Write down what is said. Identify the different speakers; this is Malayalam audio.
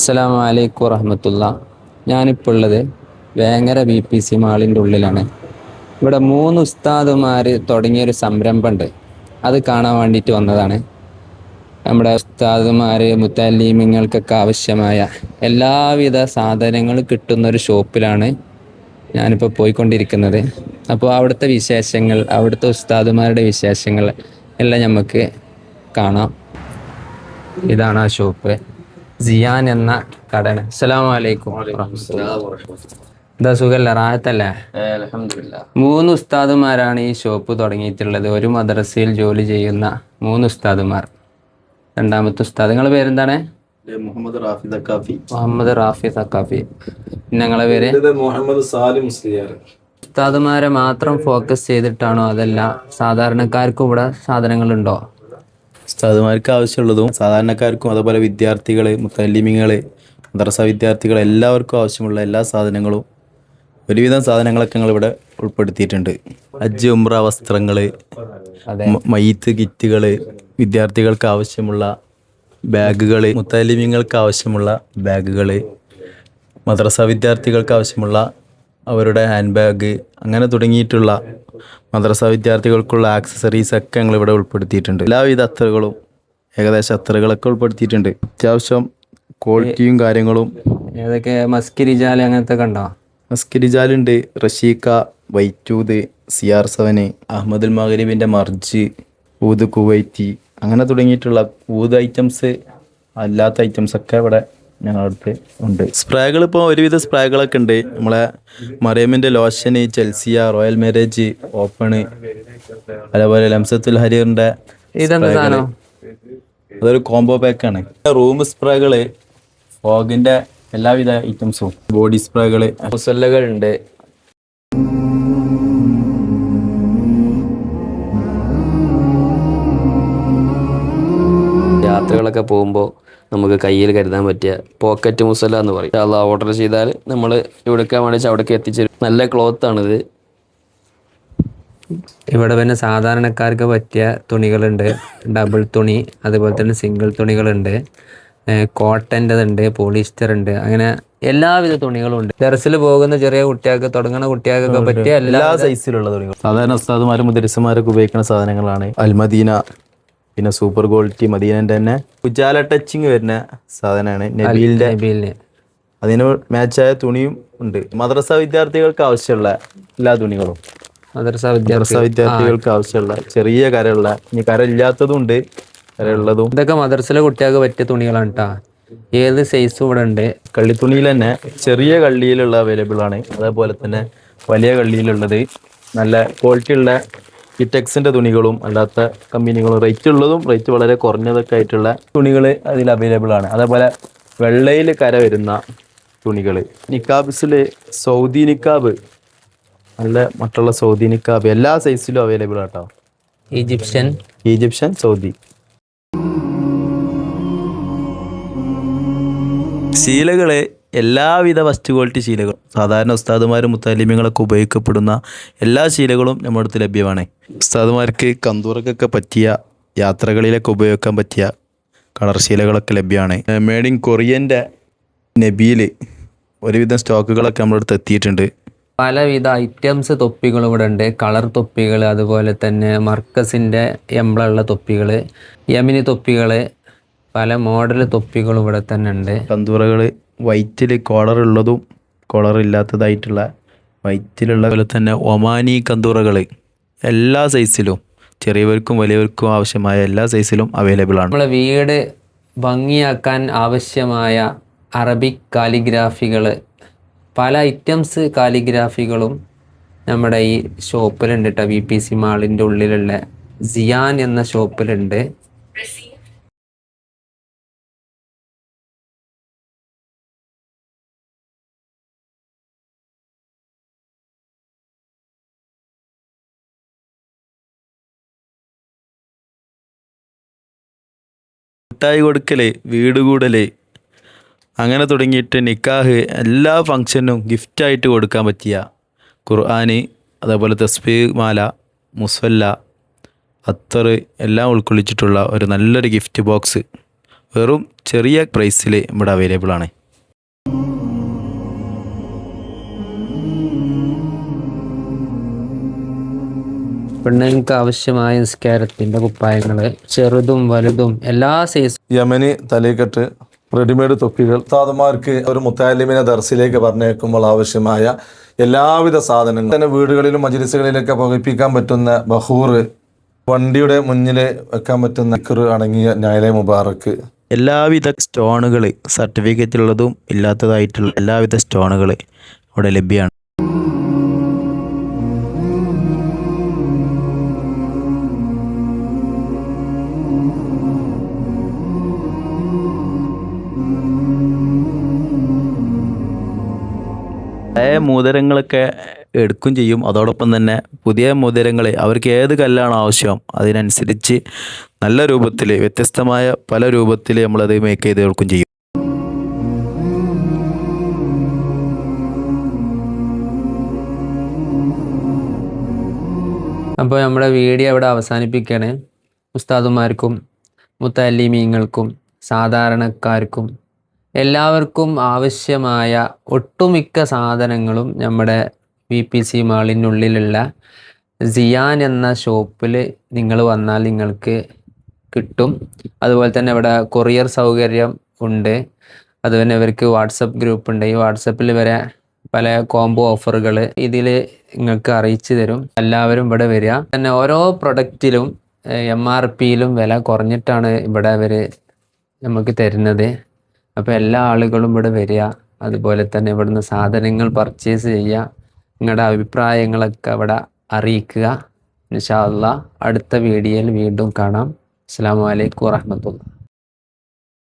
Speaker 1: അസ്സലാമു അലൈക്കും വറഹമത്തുള്ള. ഞാനിപ്പോൾ ഉള്ളത് വേങ്ങര ബി പി സി മാളിന്റെ ഉള്ളിലാണ്. ഇവിടെ മൂന്ന് ഉസ്താദുമാർ തുടങ്ങിയൊരു സംരംഭമുണ്ട്. അത് കാണാൻ വേണ്ടിയിട്ട് വന്നതാണ്. നമ്മുടെ ഉസ്താദുമാർ മുത്തല്ലീമിങ്ങൾക്കൊക്കെ ആവശ്യമായ എല്ലാവിധ സാധനങ്ങളും കിട്ടുന്ന ഒരു ഷോപ്പിലാണ് ഞാനിപ്പോൾ പോയിക്കൊണ്ടിരിക്കുന്നത്. അപ്പോൾ അവിടുത്തെ വിശേഷങ്ങൾ അവിടുത്തെ ഉസ്താദുമാരുടെ വിശേഷങ്ങൾ എല്ലാം നമുക്ക് കാണാം. ഇതാണ് ആ ഷോപ്പ്. സിയാൻ എന്ന കടയാണ്. അസ്സലാമു അലൈക്കും എന്താ സുഖല്ല? റാഹത്തല്ലേ? മൂന്ന് ഉസ്താദുമാരാണ് ഈ ഷോപ്പ് തുടങ്ങിയിട്ടുള്ളത്. ഒരു മദ്രസയിൽ ജോലി ചെയ്യുന്ന മൂന്ന് ഉസ്താദുമാർ. രണ്ടാമത്തെ ഉസ്താദ് നിങ്ങളെ പേരെന്താണ്?
Speaker 2: മുഹമ്മദ് റാഫി തക്കാഫി.
Speaker 1: മുഹമ്മദ് റാഫി പേര്?
Speaker 2: മുഹമ്മദ് സാലിം മുസ്ലിയാർ.
Speaker 1: ഉസ്താദുമാരെ മാത്രം ഫോക്കസ് ചെയ്തിട്ടാണോ അതല്ല സാധാരണക്കാർക്കും ഇവിടെ സാധനങ്ങളുണ്ടോ?
Speaker 2: ഉസ്താദുമാർക്ക് ആവശ്യമുള്ളതും സാധാരണക്കാർക്കും അതുപോലെ വിദ്യാർത്ഥികൾ മുത്തല്ലിമിങ്ങൾ മദ്രസ വിദ്യാർത്ഥികൾ എല്ലാവർക്കും ആവശ്യമുള്ള എല്ലാ സാധനങ്ങളും ഒരുവിധം സാധനങ്ങളൊക്കെ ഞങ്ങൾ ഇവിടെ ഉൾപ്പെടുത്തിയിട്ടുണ്ട് അജ്ജ് ഉമ്ര വസ്ത്രങ്ങൾ മയ്യത്ത് കിറ്റുകൾ വിദ്യാർത്ഥികൾക്ക് ആവശ്യമുള്ള ബാഗുകൾ മുത്തല്ലിമിങ്ങൾക്ക് ആവശ്യമുള്ള ബാഗുകൾ മദ്രസ വിദ്യാർത്ഥികൾക്ക് ആവശ്യമുള്ള അവരുടെ ഹാൻഡ് ബാഗ് അങ്ങനെ തുടങ്ങിയിട്ടുള്ള മദ്രസ വിദ്യാർത്ഥികൾക്കുള്ള ആക്സസറീസ് ഒക്കെ ഞങ്ങൾ ഇവിടെ ഉൾപ്പെടുത്തിയിട്ടുണ്ട്. എല്ലാവിധ അത്തറുകളും ഏകദേശം അത്തറുകളൊക്കെ ഉൾപ്പെടുത്തിയിട്ടുണ്ട്. അത്യാവശ്യം ക്വാളിറ്റിയും കാര്യങ്ങളും.
Speaker 1: ഏതൊക്കെ മസ്കിരിജാൽ അങ്ങനത്തെ കണ്ടോ ഉണ്ടോ?
Speaker 2: മസ്കിരിജാലുണ്ട് റഷീക്ക വൈറ്റൂത് ആർ സെവന് അഹമ്മദുൽ മഗരീബിന്റെ മർജ് ഊത് കുവൈറ്റി അങ്ങനെ തുടങ്ങിയിട്ടുള്ള ഊത് ഐറ്റംസ് അല്ലാത്ത ഐറ്റംസ് ഒക്കെ ഇവിടെ ഞങ്ങളടുത്ത് ഉണ്ട്. സ്പ്രേകൾ ഇപ്പോൾ ഒരുവിധ സ്പ്രേകളൊക്കെ ഉണ്ട്. നമ്മളെ മറിയമിന്റെ lotion Chelsea royal marriage open അതേപോലെ ലംസത്തുൽ
Speaker 1: ഹരീറിന്റെ
Speaker 2: അതൊരു കോംബോ പാക്കാണ്. റൂം സ്പ്രേകൾ ഫോഗിന്റെ എല്ലാവിധ ഐറ്റംസും. ബോഡി സ്പ്രേകൾ
Speaker 1: മുസല്ലകളുണ്ട്
Speaker 3: യാത്രകളൊക്കെ പോകുമ്പോൾ നമുക്ക് കയ്യിൽ കരുതാൻ പറ്റിയ പോക്കറ്റ് മുസല എന്ന് പറയും. അത് ഓർഡർ ചെയ്താൽ നമ്മൾ എവിടേക്ക് വേണ്ടി അവിടേക്ക് എത്തിച്ചേരും നല്ല ക്ലോത്ത് ആണിത്.
Speaker 1: ഇവിടെ പിന്നെ സാധാരണക്കാർക്ക് പറ്റിയ തുണികളുണ്ട്. ഡബിൾ തുണി അതുപോലെ തന്നെ സിംഗിൾ തുണികളുണ്ട്. കോട്ടന്റെതുണ്ട് പോളിസ്റ്റർ ഉണ്ട്. അങ്ങനെ എല്ലാവിധ തുണികളും ഉണ്ട്. ടെറസിൽ പോകുന്ന ചെറിയ കുട്ടികൾക്ക് തുടങ്ങുന്ന കുട്ടികൾക്കൊക്കെ പറ്റിയ എല്ലാ
Speaker 2: എല്ലാ സൈസിലുള്ള തുണികൾ. സാധാരണ ഉസ്താദുമാരും മുദരിസമാരൊക്കെ ഉപയോഗിക്കുന്ന സാധനങ്ങളാണ്. അൽമദീന പിന്നെ സൂപ്പർ ക്വാളിറ്റി മദീനന്റെ തന്നെ ഉജാല ടച്ചിങ് വരുന്ന സാധനമാണ്
Speaker 1: നബീലിന്.
Speaker 2: അതിന് മാച്ചായ തുണിയും ഉണ്ട്. മദ്രസ വിദ്യാർത്ഥികൾക്ക് ആവശ്യമുള്ള എല്ലാ തുണികളും.
Speaker 1: മദ്രസ
Speaker 2: മദ്രസ വിദ്യാർത്ഥികൾക്ക് ആവശ്യമുള്ള ചെറിയ കരയുള്ള ഇനി കര ഇല്ലാത്തതും ഉണ്ട്. കരയുള്ളതും.
Speaker 1: ഇതൊക്കെ മദ്രസയിലെ കുട്ടികൾക്ക് പറ്റിയ തുണികളാണ് കേട്ടോ ഏത് സൈസും ഇവിടെ ഉണ്ട്.
Speaker 2: കള്ളിത്തുണിയിൽ തന്നെ ചെറിയ കള്ളിയിലുള്ള അവൈലബിൾ ആണ്. അതേപോലെ തന്നെ വലിയ കള്ളിയിലുള്ളത്. നല്ല ക്വാളിറ്റി ഉള്ള കിറ്റക്സിന്റെ തുണികളും അല്ലാത്ത കമ്പനികളും റേറ്റ് ഉള്ളതും റേറ്റ് വളരെ കുറഞ്ഞതൊക്കെ ആയിട്ടുള്ള തുണികൾ അതിൽ അവൈലബിൾ ആണ്. അതേപോലെ വെള്ളയിൽ കര വരുന്ന തുണികൾ നിക്കാബ്സിൽ സൗദി നിക്കാബ്. നല്ല മറ്റുള്ള സൗദി നിക്കാബ്. എല്ലാ സൈസിലും അവൈലബിൾ ആട്ടോ.
Speaker 1: ഈജിപ്ഷ്യൻ.
Speaker 2: Egyptian Saudi. ശീലകൾ എല്ലാവിധ ഫസ്റ്റ് ക്വാളിറ്റി ശീലകളും സാധാരണ ഉസ്താദുമാരും മുത്താലിമ്യങ്ങളൊക്കെ ഉപയോഗിക്കപ്പെടുന്ന എല്ലാ ശീലകളും നമ്മുടെ അടുത്ത് ലഭ്യമാണ്. ഉസ്താദുമാർക്ക് കന്തൂറക്കൊക്കെ പറ്റിയ യാത്രകളിലൊക്കെ ഉപയോഗിക്കാൻ പറ്റിയ കളർ ശീലകളൊക്കെ ലഭ്യമാണ്. മേഡ് ഇൻ കൊറിയന്റെ നബിയിൽ ഒരുവിധം സ്റ്റോക്കുകളൊക്കെ നമ്മുടെ അടുത്ത് എത്തിയിട്ടുണ്ട്.
Speaker 1: പലവിധ ഐറ്റംസ് തൊപ്പികൾ ഇവിടെ ഉണ്ട്. കളർ തൊപ്പികൾ അതുപോലെ തന്നെ മർക്കസിന്റെ എംബ്ലുള്ള തൊപ്പികൾ യമിനി തൊപ്പികൾ പല മോഡൽ തൊപ്പികളും ഇവിടെ തന്നെ ഉണ്ട്.
Speaker 2: കന്തൂറകൾ വൈറ്റിൽ കോളർ ഉള്ളതും കോളർ ഇല്ലാത്തതായിട്ടുള്ള വൈറ്റിലുള്ള പോലെ തന്നെ ഒമാനി കന്തൂറകൾ എല്ലാ സൈസിലും ചെറിയവർക്കും വലിയവർക്കും ആവശ്യമായ എല്ലാ സൈസിലും അവൈലബിൾ ആണ്.
Speaker 1: നമ്മളെ വീട് ഭംഗിയാക്കാൻ ആവശ്യമായ അറബിക് കാലിഗ്രാഫികൾ പല ഐറ്റംസ് കാലിഗ്രാഫികളും നമ്മുടെ ഈ ഷോപ്പിലുണ്ട് കേട്ടോ വി പി സി മാളിന്റെ ഉള്ളിലുള്ള സിയാൻ എന്ന ഷോപ്പിലുണ്ട്
Speaker 2: മിഠായി കൊടുക്കൽ വീട് കൂടൽ. അങ്ങനെ തുടങ്ങിയിട്ട് നിക്കാഹ് എല്ലാ ഫങ്ഷനും ഗിഫ്റ്റായിട്ട് കൊടുക്കാൻ പറ്റിയ ഖുർആൻ അതേപോലെ തസ്ബീ മാല മുസ്വല്ല അത്തർ എല്ലാം ഉൾക്കൊള്ളിച്ചിട്ടുള്ള ഒരു നല്ലൊരു ഗിഫ്റ്റ് ബോക്സ് വെറും ചെറിയ പ്രൈസിൽ ഇവിടെ അവൈലബിൾ ആണ്.
Speaker 1: പെണ്ണുങ്ങൾക്ക് ആവശ്യമായ നിസ്കാരത്തിന്റെ കുപ്പായങ്ങൾ ചെറുതും വലുതും എല്ലാ സൈസ്
Speaker 4: യമനി തലേക്കെട്ട് റെഡിമെയ്ഡ് തൊപ്പികൾ. ഉസ്താദുമാർക്ക് ഒരു മുത്താലിമിനെ ദർസിലേക്ക് പറഞ്ഞേക്കുമ്പോൾ ആവശ്യമായ എല്ലാവിധ സാധനങ്ങളും. തന്നെ വീടുകളിലും മജിലിസുകളിലൊക്കെ പുകപ്പിക്കാൻ പറ്റുന്ന ബഹൂർ വണ്ടിയുടെ മുന്നിൽ വെക്കാൻ പറ്റുന്ന ഇക്കറ് അടങ്ങിയ ന്യായാലയ മുബാറക്ക്.
Speaker 2: എല്ലാവിധ സ്റ്റോണുകൾ സർട്ടിഫിക്കറ്റ് ഉള്ളതും ഇല്ലാത്തതായിട്ടുള്ള എല്ലാവിധ സ്റ്റോണുകൾ അവിടെ ലഭ്യമാണ്. മോതിരങ്ങളൊക്കെ എടുക്കും ചെയ്യും. അതോടൊപ്പം തന്നെ പുതിയ മോതിരങ്ങൾ അവർക്ക് ഏത് കല്ലാണ് ആവശ്യം അതിനനുസരിച്ച് നല്ല രൂപത്തിൽ വ്യത്യസ്തമായ പല രൂപത്തിൽ നമ്മളത് മേക്ക് ചെയ്ത് കൊടുക്കും ചെയ്യും.
Speaker 1: അപ്പോൾ നമ്മുടെ വീഡിയോ ഇവിടെ അവസാനിപ്പിക്കുകയാണ്. ഉസ്താദുമാർക്കും മുത്തല്ലിമീങ്ങൾക്കും സാധാരണക്കാർക്കും എല്ലാവർക്കും ആവശ്യമായ ഒട്ടുമിക്ക സാധനങ്ങളും നമ്മുടെ വി പി സി മാളിനുള്ളിലുള്ള സിയാൻ എന്ന ഷോപ്പിൽ നിങ്ങൾ വന്നാൽ നിങ്ങൾക്ക് കിട്ടും. അതുപോലെ തന്നെ ഇവിടെ കൊറിയർ സൗകര്യം ഉണ്ട്. അതുപോലെ ഇവർക്ക് വാട്സപ്പ് ഗ്രൂപ്പ് ഉണ്ട്. ഈ വാട്സപ്പിൽ വരെ പല കോംബോ ഓഫറുകൾ ഇതിൽ നിങ്ങൾക്ക് അറിയിച്ചു തരും. എല്ലാവരും ഇവിടെ വരിക. തന്നെ ഓരോ പ്രൊഡക്റ്റിലും എം ആർ പിയിലും വില കുറഞ്ഞിട്ടാണ് ഇവിടെ അവർ നമുക്ക് തരുന്നത്. അപ്പോൾ എല്ലാ ആളുകളും ഇവിടെ വരിക. അതുപോലെ തന്നെ ഇവിടുന്ന് സാധനങ്ങൾ പർച്ചേസ് ചെയ്യുക. നിങ്ങളുടെ അഭിപ്രായങ്ങളൊക്കെ അവിടെ അറിയിക്കുക. ഇൻഷാ അടുത്ത വീഡിയോയിൽ വീണ്ടും കാണാം. അസ്സാം വലൈക്കും വാഹമത്തുള്ള